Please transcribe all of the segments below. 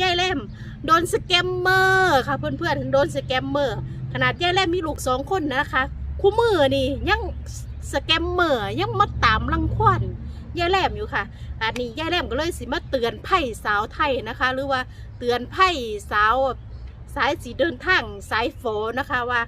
ยายแลมโดนสแกมเมอร์ค่ะเพื่อนๆโดนสแกมเมอร์ขนาดยายแลมมีลูกสองคนนะคะคู่มือนี่ยังสแกมเมอร์ยังมาตามรังควนยายแลมอยู่ค่ะอันนี้ยายแลมก็เลยสิมาเตือนไพ่สาวไทยนะคะ หรือว่าเตือนไพ่สาวสายสีเดินทางสายโฟนะคะว่า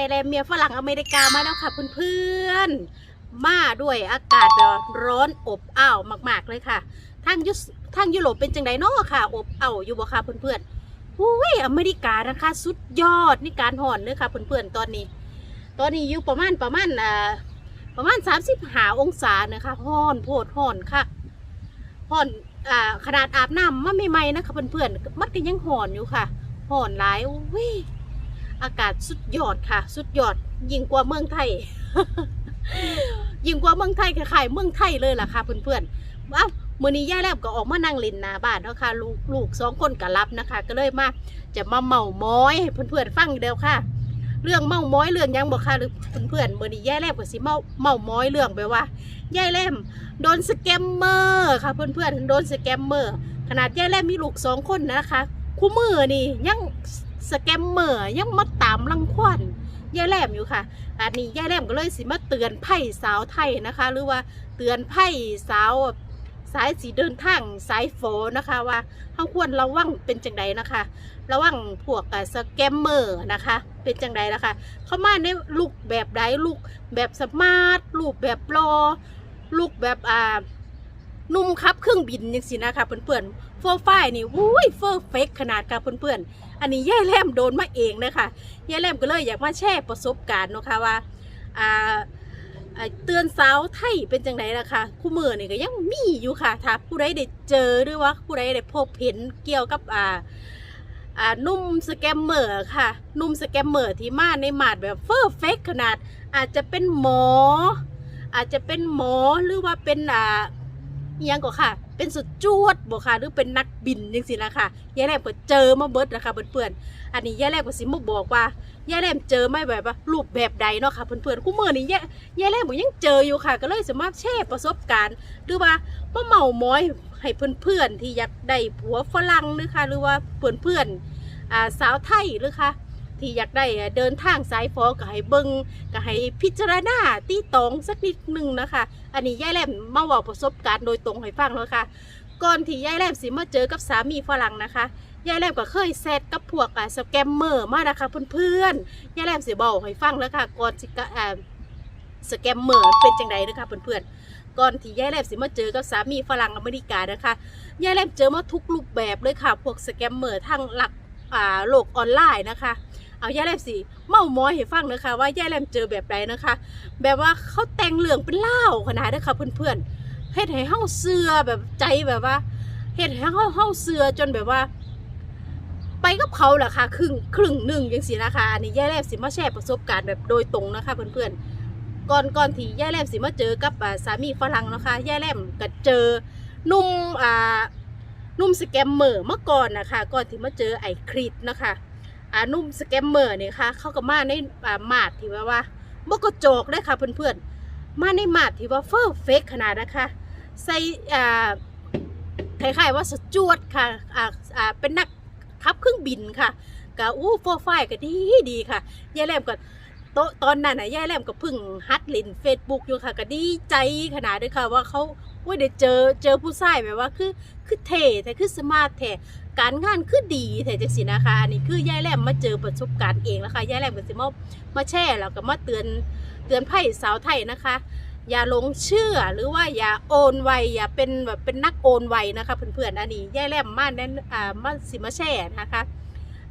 ายแรมเมียฝรั่งอเมริกามาแล้วค่ะเพื่อนๆ มาด้วยอากาศร้อนอบอ้าวมากๆเลยค่ะ ทางยุสทางยุโรปเป็นจังไดเนาะค่ะ อบอ้าวอยู่บ่ค่ะเพื่อนๆอุ้ยอเมริกานะคะ สุดยอดนี่การห่อนเลยค่ะเพื่อนๆตอนนี้ ตอนนี้อยู่ประมาณประมาณอ่าประมาณ35องศาเนะคะห่อนโพดห่อนค่ะห่อนอ่าขนาดอาบน้ำมาใหม่ๆนะคะเพื่อนๆมันก็ยังห่อนอยู่ค่ะห่อนหลายอุ้ย อากาศสุดยอดค่ะ สุดยอด ยิ่งกว่าเมืองไทย ยิ่งกว่าเมืองไทยคล้ายๆเมืองไทยเลยล่ะค่ะ เพื่อนๆว้าวมือนี้ย่าแลบก็ออกมานั่งเล่นหน้าบ้านเนาะค่ะลูกลูกสองคนก็รับนะคะ ก็เลยมาจะมาเมาม้อยให้เพื่อนๆฟังเดียวค่ะ เรื่องเมาม้อยเรื่องยังบอกค่ะหรือเพื่อนๆมือนี้ย่าแลบก็สิเมาเมาม้อยเรื่องไปว่าย่าแลมโดนสแกมเมอร์ค่ะ เพื่อนๆโดนสแกมเมอร์ขนาดย่าแลมมีลูกสองคนนะคะคู่มือนี่ยัง สแกมเมอร์ยังมาตามรังควานยายแหลมอยู่ค่ะ อันนี้ยายแหลมก็เลยสิมาเตือนไพ่สาวไทยนะคะ หรือว่าเตือนไพ่สาวสายสีเดินทางสายโฟนะคะว่าเขาควรระวังเป็นจังใดนะคะ ระวังพวกสแกมเมอร์นะคะ เป็นจังใดนะคะ เข้ามาในลูกแบบใดลูกแบบสมาร์ทลูกแบบรอลูกแบบอ่า นุ่มครับเครื่องบินยังสินะคะเพื่อนๆโฟร์ไฟนี่วุ้ยเฟอร์เฟกขนาดค่ะเพื่อนๆอันนี้ย่าแลมโดนมาเองนะคะย่าแลมก็เลยอยากมาแชร์ประสบการณ์นะคะว่าอ่าเตือนสาวไทยเป็นจังไดล่ะค่ะคู่มือนี่ก็ยังมีอยู่ค่ะถ้าผู้ใดได้เจอหรือว่าผู้ใดได้พบเห็นเกี่ยวกับอ่าอ่านุ่มสแกมเมอร์ค่ะ นุ่มสแกมเมอร์ที่มาในมาดแบบเฟอร์เฟกขนาดอาจจะเป็นหมอ อาจจะเป็นหมอหรือว่าเป็นอ่า ยังก็ค่ะ เป็นสุดจวดบ่ค่ะ หรือเป็นนักบินจังสินะคะยายแหลมก็เจอมาเบิดนะคะเพื่อนๆอันนี้ยายแหลมก็สิมาบอกว่ายายแหลมเจอไม่แบบว่ารูปแบบใดเนาะค่ะเพื่อนๆคู่มือนี้ยายยายแหลมก็ยังเจออยู่ค่ะ ก็เลยสามารถแชร์ประสบการณ์ หรือว่ามาเมาม้อยให้เพื่อนๆที่อยากได้ผัวฝรั่งหรือค่ะ หรือว่าเพื่อนๆอ่าสาวไทยหรือค่ะ ที่อยากได้เดินทางสายฟอก็ให้เบิงก็ให้พิจารณาตีตองสักนิดหนึ่งนะคะ อันนี้ยายแหลมมาบอกประสบการณ์โดยตรงให้ฟังแล้วค่ะ ก่อนที่ยายแหลมสิมาเจอกับสามีฝรั่งนะคะยายแหลมก็เคยแซดกับพวกอ่าสแกมเมอร์มานะคะเพื่อนๆยายแหลมสิบอกให้ฟังแล้วค่ะก่อนสิกะสแกมเมอร์เป็นจังไดนะคะเพื่อนๆ ก่อนที่ยายแลมสิมาเจอกับสามีฝรั่งอเมริกานะคะยายแลมเจอมาทุกรูปแบบเลยค่ะ พวกสแกมเมอร์ทางหลักอ่าโลกออนไลน์นะคะ เอาย่าแหลมสิเมาหมอยให้ฟังนะคะ ว่าย่าแหลมเจอแบบใดนะคะ แบบว่าเขาแต่งเหลืองเป็นเล่าขนาดนี้ค่ะเพื่อนๆเฮ็ดให้เฮาเสือแบบใจแบบว่าเฮ็ดให้เฮาเฮาเสือจนแบบว่า ไปกับเขาแหละค่ะครึ่งครึ่งหนึ่งยังสินะคะอันนี้ย่าแหลมสิมาแชร์ประสบการณ์แบบโดยตรงนะคะเพื่อนๆก่อนก่อนที่ย่าแหลมสิมาเจอกับสามีฝรั่งนะคะย่าแหลมก็เจอหนุ่มอ่าหนุ่มสแกมเมอร์เมื่อก่อนนะคะ ก่อนที่มาเจอไอ้คริสนะคะ อ่านุ่มสแกมเมอร์เนี่ยค่ะเข้ากับมาในอ่ามาดที่ว่าว่าบกโจกได้ค่ะเพื่อนๆ มาในมาดที่ว่าเฟอร์เฟกขนาดนะคะ ใส่อ่าคล้ายๆว่าสจวดค่ะอ่าอ่าเป็นนักขับเครื่องบินค่ะก็อู้โฟร์ไฟล์ก็ดีดีค่ะยายแหลมก็โตตอนนั้นน่ะยายแหลมก็พิ่งฮัดลินเฟซบุ๊กอยู่ค่ะก็ดีใจขนาดด้วยค่ะว่าเขาว่าได้เจอเจอผู้ชายแบบว่าคือคือเท่แต่คือสมาร์ทแท้ การงานคือดีแต่จังสินะคะ อันนี้คือยายแหลมมาเจอประสบการณ์เองแล้วค่ะยายแหลมก็สิมามาแชร์แล้วก็มาเตือนเตือนไพ่สาวไทยนะคะ อย่าหลงเชื่อหรือว่าอย่าโอนไวอย่าเป็นแบบเป็นนักโอนไวนะคะเพื่อนๆอันนี้ย่ายแลมมาแน่นอ่ามาสิมาแช่นะคะ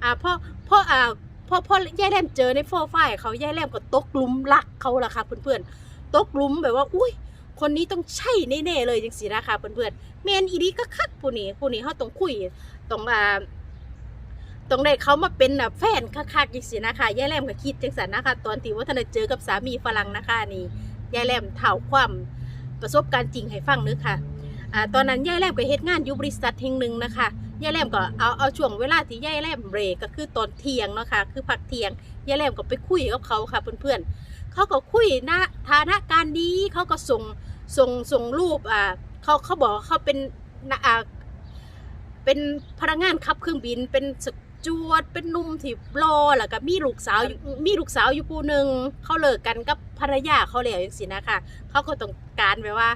อ่าเพราะเพราะอ่าเพราะเพราะย่ายแลมเจอในโฟร์ไฟล์เขาย่ายแลมก็ตกลุมรักเขาละค่ะเพื่อนๆตกลุมแบบว่า อุ้ย คนนี้ต้องใช่แน่ๆเลยจังสินะคะเพื่อนๆเมนอีดีก็คักผู้นี้ผู้นี้เขาต้องคุย ต้องอ่าต้องได้เขามาเป็นแบบแฟนคักๆจังสินะคะยายแลมก็คิดจังสันนะคะ ตอนที่ว่าท่านเจอกับสามีฝรั่งนะคะนี่ยายแหลมเถ่าความประสบการณ์จริงให้ฟังนึกค่ะอ่าตอนนั้นยายแหลมก็เฮ็ดงานอยู่บริษัทแห่งหนึ่งนะคะยายแหลมก็เอาเอาช่วงเวลาที่ยายแหลมเบรกก็คือตอนเที่ยงเนาะค่ะคือพักเที่ยงยายแหลมก็ไปคุยกับเขาค่ะเพื่อนๆเขาก็คุยนะฐานะการดีเขาก็ส่งส่งส่งรูปอ่าเขาเขาบอกเขาเป็นอ่า เป็นพนักงานขับเครื่องบิน เป็นสจวด เป็นหนุ่มที่รอแล้วก็มีลูกสาวอยู่มีลูกสาวอยู่ผู้หนึ่งเขาเลิกกันกับภรรยาเขาแล้วอย่างสินะคะเขาก็ต้องการแบบว่า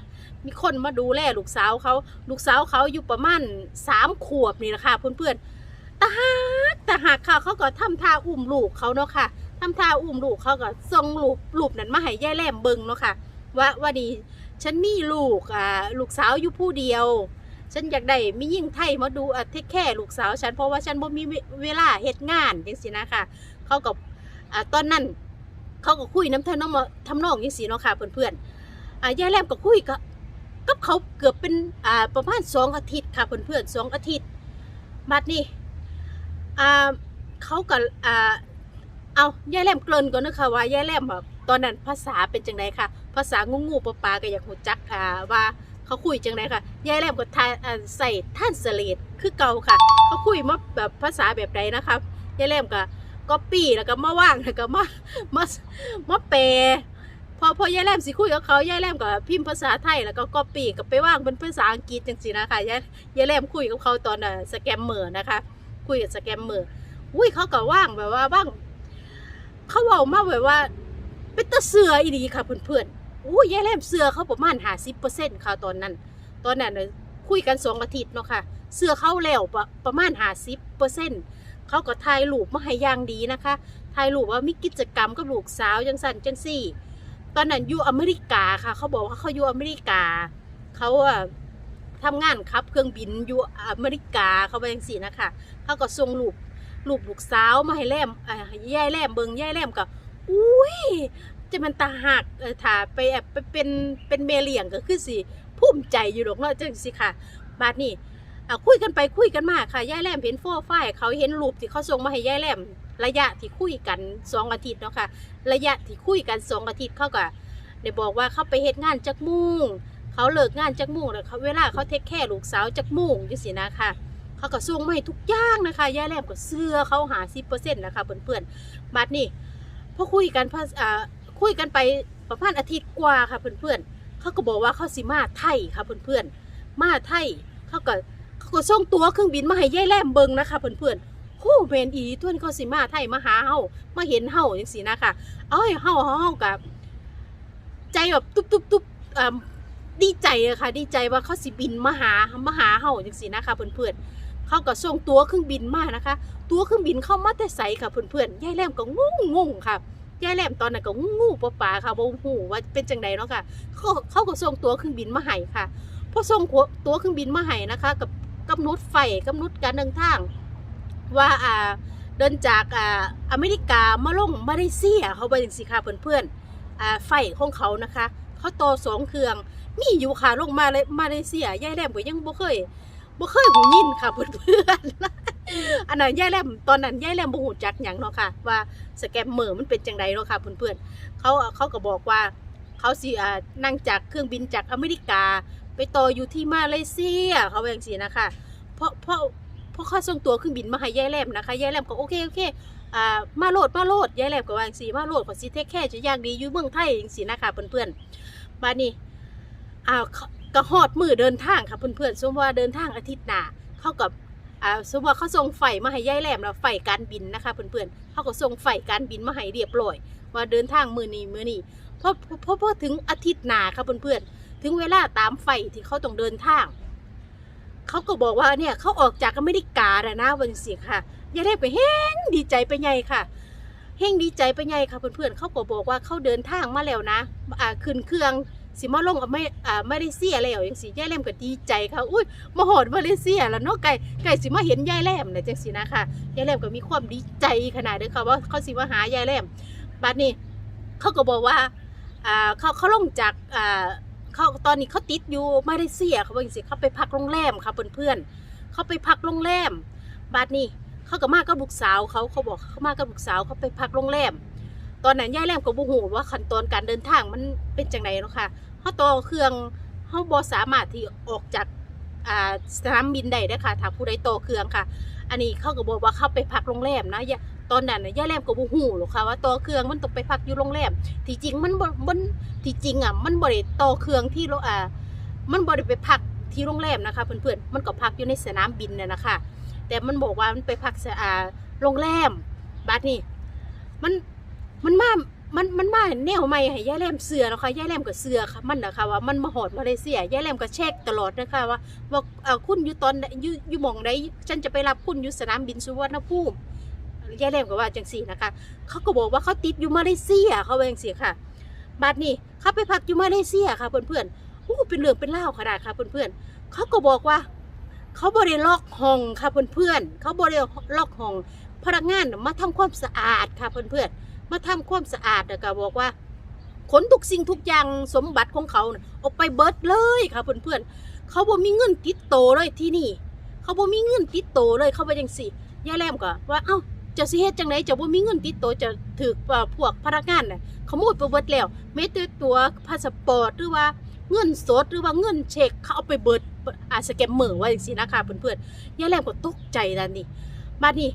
มีคนมาดูแลลูกสาวเขาลูกสาวเขาอยู่ประมาณสามขวบนี่แหละค่ะเพื่อนๆแต่หากแต่หากค่ะเขาก็ทำท่าอุ้มลูกเขาเนาะค่ะทำท่าอุ้มลูกเขาก็ส่งรูปรูปนั้นมาให้ยายแหลมเบิ่งเนาะค่ะว่าว่านี่ฉันมีลูกอ่าลูกสาวอยู่ผู้เดียว ฉันอยากได้มียิ่งไทยมาดูอะเทคแค่ลูกสาวฉันเพราะว่าฉันบ่มีเวลาเฮ็ดงานจังซี่นะคะเขาก็อ่าตอนนั้นเขาก็คุยน้ำทำนองมาทำนองยังสีเนาะค่ะเพื่อนๆอ่ายายแรมก็คุยกับกับเขาเกือบเป็นอ่าประมาณสองอาทิตย์ค่ะเพื่อนๆสองอาทิตย์บัดนี้อ่าเขาก็อ่าเอายายแรมเกริ่นก่อนนะคะว่ายายแรมแบบตอนนั้นภาษาเป็นจังไดค่ะ ภาษางูงูปลาปลาก็อยากหูจักอ่าว่า เขาคุยจังไดค่ะยายแรมก็ทายใส่ท่านสเลดคือเก่าค่ะ เขาคุยมาแบบภาษาแบบใดนะคะยายแรมก็ก็ปี้แล้วก็มาว่างแล้วก็มามามาแปพอพอยายแหลมสิคุยกับเขายายแหลมก็พิมพ์ภาษาไทยแล้วก็ก๊อปปี้กับไปว่างเป็นภาษาอังกฤษจังสินะคะยายยายแหลมคุยกับเขาตอนน่ะสแกมเมอร์นะคะ คุยกับสแกมเมอร์อุ้ยเขาก็ว่างแบบว่าว่างเขาบอกมาแบบว่าเป็นตะเสืออีดีค่ะเพื่อนๆ อุ้ยยายแลมเสือเขาประมาณหาสิบเปอร์เซ็นต์ค่ะตอนนั้น ตอนนั้นคุยกันสองอาทิตย์เนาะค่ะ เสือเขาแล้วประประมาณหาสิบเปอร์เซ็นต์เขาก็ถ่ายรูปมาให้ย่างดีนะคะถ่ายรูปว่ามีกิจกรรมกับลูกสาวจังสันจังสี่ ตอนนั้นอยู่อเมริกาค่ะ เขาบอกว่าเขาอยู่อเมริกา เขาอะทำงานขับเครื่องบินอยู่อเมริกาเขาไปจังสี่นะคะเขาก็ส่งรูปรูปลูกสาวมาให้แลมอ่ายายแลมเบิงยายแลมก็อุ้ย จะมันตาหักเออถ้าไปแอบไปเป็นเป็นเมเลียงก็คือสิภูมิใจอยู่หรอกเนาะจังสิค่ะ บาดนี้อะคุยกันไปคุยกันมาค่ะยายแลมเห็นโฟร์ไฟล์เขาเห็นรูปที่เขาส่งมาให้ยายแลมระยะที่คุยกันสองอาทิตย์เนาะค่ะ ระยะที่คุยกันสองอาทิตย์เขาก็ได้บอกว่าเขาไปเฮ็ดงานจักมุ่งเขาเลิกงานจักมุ่งแล้วเขาเวลาเขาเทคแค่ลูกสาวจักมุ่งจังสินะค่ะเขาก็ส่งมาให้ทุกอย่างนะคะย่าแรมก็เสื้อเขาหาสิบเปอร์เซ็นต์นะคะเพื่อนๆบัดนี้พอคุยกันพออ่า คุยกันไปประมาณอาทิตย์กว่าค่ะเพื่อนๆเขาก็บอกว่าเขาสิมาไทยค่ะเพื่อนๆมาไทยเขาก็เขาก็ส่งตั๋วเครื่องบินมาให้ย่าแรมเบิงนะคะเพื่อนๆโอ้แมนอีทวนเขาสิมาไทยมาหาเฮามาเห็นเฮาจังซี่นะค่ะเอ้ยเฮาเฮาเฮากับใจแบบตุ๊บตุ๊บตุ๊บดีใจอะค่ะดีใจว่าเขาสิบินมาหามาหาเฮาจังซี่นะคะเพื่อนๆเขาก็ส่งตั๋วเครื่องบินมานะคะ ตั๋วเครื่องบินเข้ามาแต่ไสค่ะเพื่อนๆยายแลมก็งงงงค่ะ ยายแหลมตอนนั้นก็งูปลาปลาค่ะบ่ฮู้ว่าเป็นจังไดเนาะค่ะ เขาเขาก็ส่งตัวเครื่องบินมาให้ค่ะพอส่งตัวเครื่องบินมาให้นะคะ กับกำหนดไฟกำหนดการเดินทาง ว่าอ่าเดินจากอ่าอเมริกามาลงมาเลเซียเขาไปจังสิค่ะเพื่อนๆอ่าไฟของเขานะคะเขาโตอสองเครื่องมีอยู่ค่ะลงมาเลยมาเลเซียยายแหลมก็ยังบ่เคยบ่เคยหูยินค่ะเพื่อนๆอัน นั้นยายแหลมตอนนั้นยายแหลมบ่ฮู้จักหยังเนาะค่ะ ว่าสแกมเมอร์มันเป็นจังไดเนาะค่ะเพื่อนๆเขาเขาก็บอกว่าเขาสิอ่านั่งจากเครื่องบินจากอเมริกา ไปต่ออยู่ที่มาเลเซียเขาว่าจังซี่นะคะเพราะเพราะเพอเขาส่งตัวเครื่องบินมาให้ยายแหลมนะคะยายแหลมก็โอเคโอเคอ่ามาโหลดมาโหลดยายแหลมก็วาจังสีมาโหลดขอสิเทคแค่จะยางดีอยู่เมืองไทยจังสีนะคะเพื่อนๆบาดนี้อ่าเขาก็ฮอดมือเดินทางค่ะเพื่อนๆสมว่าเดินทางอาทิตย์หน้าเขากับ อ่าสมมติว่าเขาส่งไฟมาให้ยายแหลมแล้วไฟการบินนะคะเพื่อนๆเขาก็ส่งไฟการบินมาให้เรียบร้อยว่าเดินทางมือนี้มือนี้พอพอพอถึงอาทิตย์หนาค่ะเพื่อนๆถึงเวลาตามไฟที่เขาต้องเดินทางเขาก็บอกว่าเนี่ยเขาออกจากอเมริกาแล้วนะวันสิค่ะยายแหลมไปเฮงดีใจไปใหญ่ค่ะเฮงดีใจไปใหญ่ค่ะเพื่อนๆเขาก็บอกว่าเขาเดินทางมาแล้วนะอ่าขึ้นเครื่อง สิมาลงไม่อ่ามาเลเซียแล้วอย่างสิยายแหลมก็ดีใจค่ะอุ้ยมาหอดมาเลเซียแล้วเนาะไก่ไก่สิมาเห็นยายแหลมเนี่ยจังสินะค่ะยายแหลมก็มีความดีใจขนาดเด้อค่ะว่าเขาสิมาหายายแหลมบัดนี้เขาก็บอกว่าอ่าเขาเขาลงจากอ่าเขาตอนนี้เขาติดอยู่มาเลเซียเขาบอกอย่างสิเขาไปพักโรงแรมค่ะเพื่อนๆเขาไปพักโรงแรมบัดนี้เขาก็มากับลูกสาวเขาเขาบอกเขามากับลูกสาวเขาไปพักโรงแรม ตอนนั้นย่ายแรมก็บ่ฮู้ว่าขั้นตอนการเดินทางมันเป็นจังไดเนาะค่ะเฮาต่อเครื่องเฮาบ่สามารถที่ออกจากอ่าสนามบินได้เด้อค่ะถ้าผู้ใดต่อเครื่องค่ะ อันนี้เขาก็บอกว่าเขาไปพักโรงแรมนะย่าตอนนั้นน่ะย่าแรมก็บ่ฮู้หรอกค่ะว่าต่อเครื่องมันต้องไปพักอยู่โรงแรมที่จริงมันบ่มันที่จริงอะมันบ่ได้ต่อเครื่องที่โรอ่ามันบ่ได้ไปพักที่โรงแรมนะคะเพื่อนๆมันก็พักอยู่ในสนามบินน่ะนะคะแต่มันบอกว่ามันไปพักอ่าโรงแรมบัดนี้มัน มันมา มันมันมาแนวใหม่ให้ย่าแรมเสือนะคะย่าแรมก็เสือค่ะมันนะคะว่ามันมาหอดมาเลเซียย่าแรมก็เช็คตลอดนะคะว่าว่าเออคุณอยู่ตอนอยู่อยู่มองใดฉันจะไปรับคุณอยู่สนามบินสุวรรณภูมิย่าแรมก็ว่าจังสี่นะคะ เขาก็บอกว่าเขาติดอยู่มาเลเซียเขาว่าจังสี่ค่ะบัดนี้เขาไปพักอยู่มาเลเซียค่ะเพื่อนๆโอ้เป็นเรื่องเป็นเล่าขนาดค่ะเพื่อนๆเขาก็บอกว่า เขาบริล็อกห้องค่ะเพื่อนๆเขาบริล็อกห้องพนักงานมาทำความสะอาดค่ะเพื่อนๆ มาทำความสะอาดแล้วก็บอกว่าขนทุกสิ่งทุกอย่างสมบัติของเขาออกไปเบิดเลยค่ะเพื่อนๆเขาบ่มีเงินติดโตเลยที่นี่ เขาบ่มีเงินติดโตเลยเขาไปจังสี่ย่าแรมก็ว่าเอ้าจะสิเฮ็ดจังไหนจะบ่มีเงินติดโตจะถือว่าพวกพนักงานน่ะขโมยไปเบิดแล้วแม้แต่ตัวพาสปอร์ตหรือว่าเงินสดหรือว่าเงินเช็คเขาเอาไปเบิดอาสแกมเมอร์ว่าอย่างสินะคะเพื่อนๆย่าแรกก็ตกใจแล้วนี่มานี่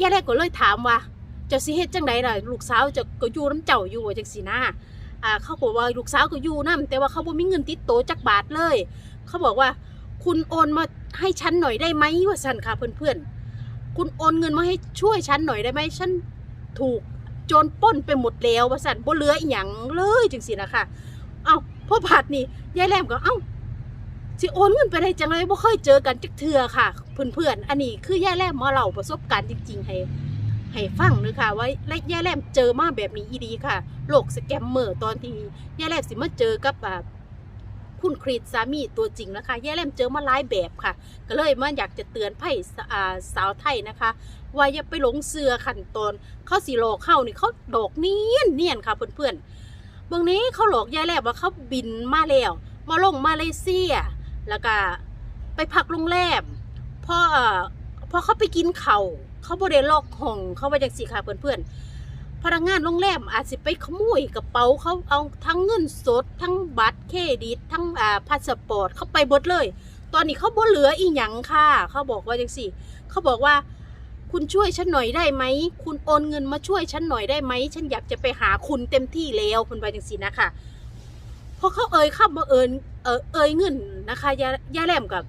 ย่าแรกก็เลยถามว่า เจะสิเฮ็ดจังไดล่ะลูกสาวจะก็อยู่น้ำเจ้าอยู่จังสินะอ่าเขาบอกว่าลูกสาวก็อยู่นํแต่ว่าเขาบ่มีเงินติดโตจักบาทเลย เขาบอกว่าคุณโอนมาให้ฉันหน่อยได้ไหมว่าสันค่ะเพื่อนๆ คุณโอนเงินมาให้ช่วยฉันหน่อยได้ไหมฉันถูกโจรปล้นไปหมดแล้วว่าสันบ่เหลืออีหยังเลยจังสินะคะเอ้าพ่อบาทนี่ยายแหลมก็เอ้าสิโอนเงินไปได้จังเลยบ่เคยเจอกันจักเทื่อค่ะ เพื่อนๆ อันนี้คือยายแหลมมาเล่าประสบการณ์จริงๆให้ ให้ฟังเลยค่ะว่าและยาแหลมเจอมาแบบนี้อีดีค่ะโลกสแกมเมอร์ตอนที่ยาแหลมสิมาเจอกับอ่าคุณครีตสามีตัวจริงนะคะยาแหลมเจอมาหลายแบบค่ะ ก็เลยมาอยากจะเตือนไพ่สาวไทยนะคะว่าอย่าไปหลงเสือขั้นตอนเขาสีหลอกเข้านี่เขาดอกเนียนเนียนค่ะเพื่อนๆเบื้องนี้เขาหลอกยาแหลมว่าเขาบินมาแล้วมาลงมาเลเซีย แล้วก็ไปพักโรงแรมพอพอเขาไปกินเขาว เขาบริเวล็อกห้องเขาไปจากสิค่ะเพื่อนๆพนักงานโรงแรมอาจจะไปขโมยกระเป๋าเขาเอาทั้งเงินสด ทั้งบัตรเครดิต ทั้งอ่าพาสปอร์ตเขาไปหมดเลย ตอนนี้เขาบ่เหลืออีหยังค่ะ เขาบอกว่าจังสิเขาบอกว่าคุณช่วยฉันหน่อยได้ไหม คุณโอนเงินมาช่วยฉันหน่อยได้ไหม ฉันอยากจะไปหาคุณเต็มที่แล้วคุณไปจังสีนะคะพอเขาเอ่ยคำว่าเอิญเออเอ่ยเงินนะคะยายาแรมกับ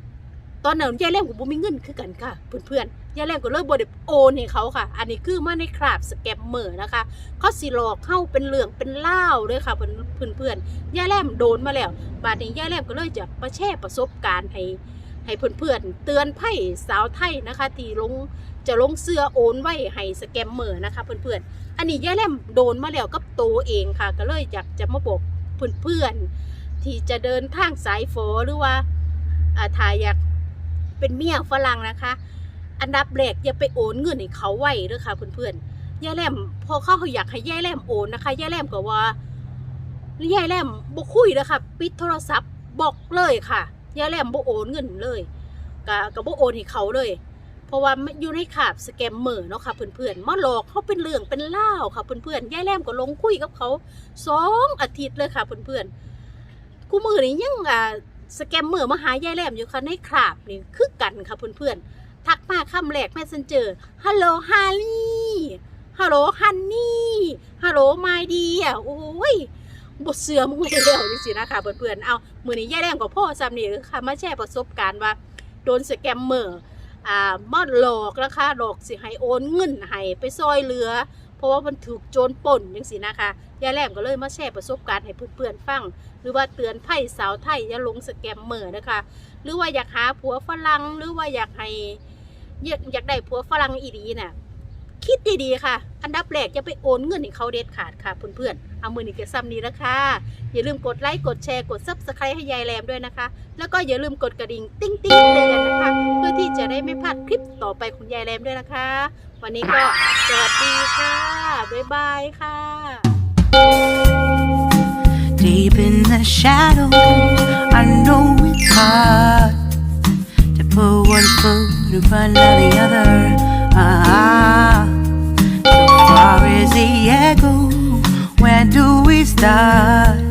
ตอนนั้นยายแรมกับบุมีเงินคือกันค่ะ เพื่อนๆ ยายแรมก็เลยบไดโอนให้เขาค่ะ อันนี้คือมาในคราบสแกมเมอร์นะคะ เขาสิหลอกเข้าเป็นเหลืองเป็นเล่าเลยค่ะเพื่อนเพื่อนๆยายแรมโดนมาแล้วบาดนี้ยายแรมก็เลยจะมาแชร์ประสบการณ์ให้ให้เพื่อนๆเตือนไพ่สาวไทยนะคะที่ลงจะลงเสื้อโอนไว้ให้สแกมเมอร์นะคะเพื่อนๆ อันนี้ย่าแหลมโดนมาแล้วกับตัวเองค่ะ ก็เลยอยากจะมาบอกเพื่อนๆ ที่จะเดินทางสายฝอหรือว่าอ่าถ้าอยากเป็นเมียฝรั่งนะคะ อันดับแรกอย่าไปโอนเงินให้เขาไว้เด้อค่ะเพื่อนๆย่าแหลมพอเขาอยากให้ย่าแหลมโอนนะคะย่าแหลมก็ว่าย่าแหลมบ่คุยนะคะปิดโทรศัพท์บอกเลยค่ะย่าแหลมบ่โอนเงินเลยก็ก็บ่โอนให้เขาเลย เพราะว่าอยู่ในขาบสแกมเมอร์เนาะค่ะเพื่อนๆมาหลอกเขาเป็นเรื่องเป็นเล่าค่ะเพื่อนๆย่ายแรมก็ลงคุยกับเขาสองอาทิตย์เลยค่ะเพื่อนๆกูมือนี้ยังอ่าสแกมเมอร์มาหายายแรมอยู่ค่ะในขาบนี่คือกันค่ะเพื่อนๆ ทักมาคำแรกแมสเซนเจอร์ฮัลโหลฮารี่ ฮัลโหลฮันนี่ ฮัลโหลไมดีอะโอ้ยบ่เชื่อมึงแล้วจังซี่นะคะเพื่อนๆ เอามือนี้ยาแรมกับพ่อซ้ำนี่ค่ะมาแชร์ประสบการณ์ว่า โดนสแกมเมอร์อ่ามาหลอกนะคะหลอกสิให้โอนเงินให้ไปซอยเหลือ เพราะว่ามันถูกโจรป่นจังซี่นะคะยายแรมก็เลยมาแชร์ประสบการณ์ให้เพื่อนๆฟัง หรือว่าเตือนภัยสาวไทยอย่าลงสแกมเมอร์นะคะ หรือว่าอยากหาผัวฝรั่งหรือว่าอยากให้ อยากอยากได้ผัวฝรั่งอีดีน่ะคิดดีๆค่ะ อันดับแรกจะไปโอนเงินให้เขาเด็ดขาดค่ะเพื่อนๆ เอามือนี้ก็ซ้ำนี้แล้วค่ะอย่าลืมกดไลค์ กดแชร์ กดซับสไครต์ให้ยายแรมด้วยนะคะ แล้วก็อย่าลืมกดกระดิ่งติ้งติ้งๆเตือนนะคะ เพื่อที่จะได้ไม่พลาดคลิปต่อไปของยายแรมด้วยนะคะ วันนี้ก็สวัสดีค่ะ บ๊ายบายค่ะ Deep in the shadows, I know it's hard to put one foot to find out the other. Ah, so far is the echo. where do we start?